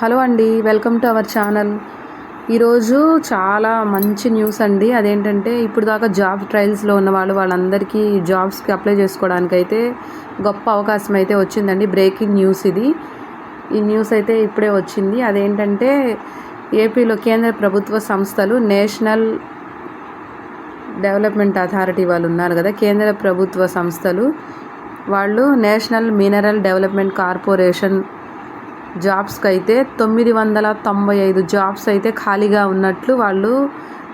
Hello అండి welcome to our channel. ఈరోజు చాలా మంచి న్యూస్ అండి. అదేంటంటే ఇప్పుడు దాకా జాబ్ ట్రయల్స్లో ఉన్న వాళ్ళు వాళ్ళందరికీ జాబ్స్కి అప్లై చేసుకోవడానికి అయితే గొప్ప అవకాశం అయితే వచ్చిందండి. బ్రేకింగ్ న్యూస్ ఇది. ఈ న్యూస్ అయితే ఇప్పుడే వచ్చింది. అదేంటంటే ఏపీలో కేంద్ర ప్రభుత్వ సంస్థలు నేషనల్ డెవలప్మెంట్ అథారిటీ వాళ్ళు ఉన్నారు కదా కేంద్ర ప్రభుత్వ సంస్థలు వాళ్ళు నేషనల్ మినరల్ డెవలప్మెంట్ కార్పొరేషన్ జాబ్స్కి అయితే తొమ్మిది వందల తొంభై ఐదు జాబ్స్ అయితే ఖాళీగా ఉన్నట్లు వాళ్ళు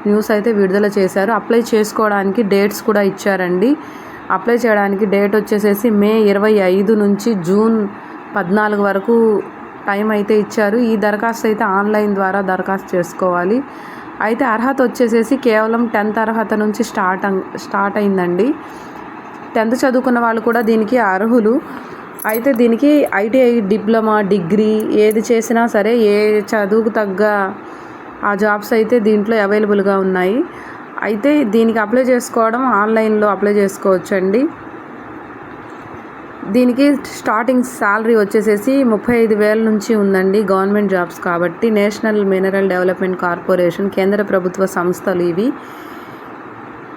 న్యూస్ అయితే విడుదల చేశారు. అప్లై చేసుకోవడానికి డేట్స్ కూడా ఇచ్చారండి. అప్లై చేయడానికి డేట్ వచ్చేసేసి మే ఇరవై ఐదు నుంచి జూన్ పద్నాలుగు వరకు టైం అయితే ఇచ్చారు. ఈ దరఖాస్తు అయితే ఆన్లైన్ ద్వారా దరఖాస్తు చేసుకోవాలి. అయితే అర్హత వచ్చేసేసి కేవలం టెన్త్ అర్హత నుంచి స్టార్ట్ అం- స్టార్ట్ అయిందండి. టెన్త్ చదువుకున్న వాళ్ళు కూడా దీనికి అర్హులు. అయితే దీనికి ఐటీఐ డిప్లొమా డిగ్రీ ఏది చేసినా సరే ఏ చదువుకు తగ్గ ఆ జాబ్స్ అయితే దీంట్లో అవైలబుల్గా ఉన్నాయి. అయితే దీనికి అప్లై చేసుకోవడం ఆన్లైన్లో అప్లై చేసుకోవచ్చండి. దీనికి స్టార్టింగ్ శాలరీ వచ్చేసేసి ముప్పై ఐదు వేల నుంచి ఉందండి గవర్నమెంట్ జాబ్స్ కాబట్టి నేషనల్ మినరల్ డెవలప్మెంట్ కార్పొరేషన్ కేంద్ర ప్రభుత్వ సంస్థలు ఇవి.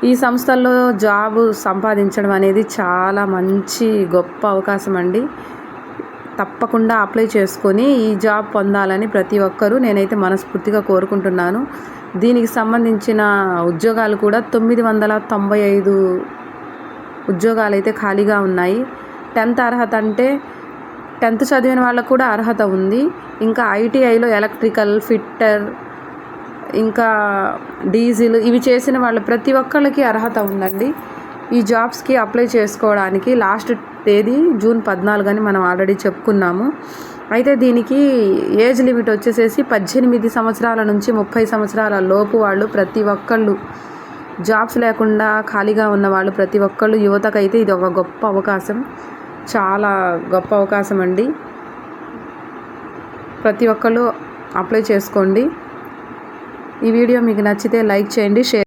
ఈ సంస్థల్లో జాబ్ సంపాదించడం అనేది చాలా మంచి గొప్ప అవకాశం అండి. తప్పకుండా అప్లై చేసుకొని ఈ జాబ్ పొందాలని ప్రతి ఒక్కరూ నేనైతే మనస్ఫూర్తిగా కోరుకుంటున్నాను. దీనికి సంబంధించిన ఉద్యోగాలు కూడా తొమ్మిది వందల తొంభై ఐదు ఉద్యోగాలు అయితే ఖాళీగా ఉన్నాయి. టెన్త్ అర్హత అంటే టెన్త్ చదివిన వాళ్ళకు కూడా అర్హత ఉంది. ఇంకా ఐటీఐలో ఎలక్ట్రికల్ ఫిట్టర్ ఇంకా డీజిల్ ఇవి చేసిన వాళ్ళు ప్రతి ఒక్కళ్ళకి అర్హత ఉందండి. ఈ జాబ్స్కి అప్లై చేసుకోవడానికి లాస్ట్ తేదీ జూన్ పద్నాలుగు అని మనం ఆల్రెడీ చెప్పుకున్నాము. అయితే దీనికి ఏజ్ లిమిట్ వచ్చేసేసి పద్దెనిమిది సంవత్సరాల నుంచి ముప్పై సంవత్సరాల లోపు వాళ్ళు ప్రతి ఒక్కళ్ళు జాబ్స్ లేకుండా ఖాళీగా ఉన్న వాళ్ళు ప్రతి ఒక్కళ్ళు యువతకైతే ఇది ఒక గొప్ప అవకాశం. చాలా గొప్ప అవకాశం అండి. ప్రతి ఒక్కళ్ళు అప్లై చేసుకోండి. ఈ వీడియో మీకు నచ్చితే లైక్ చేయండి షేర్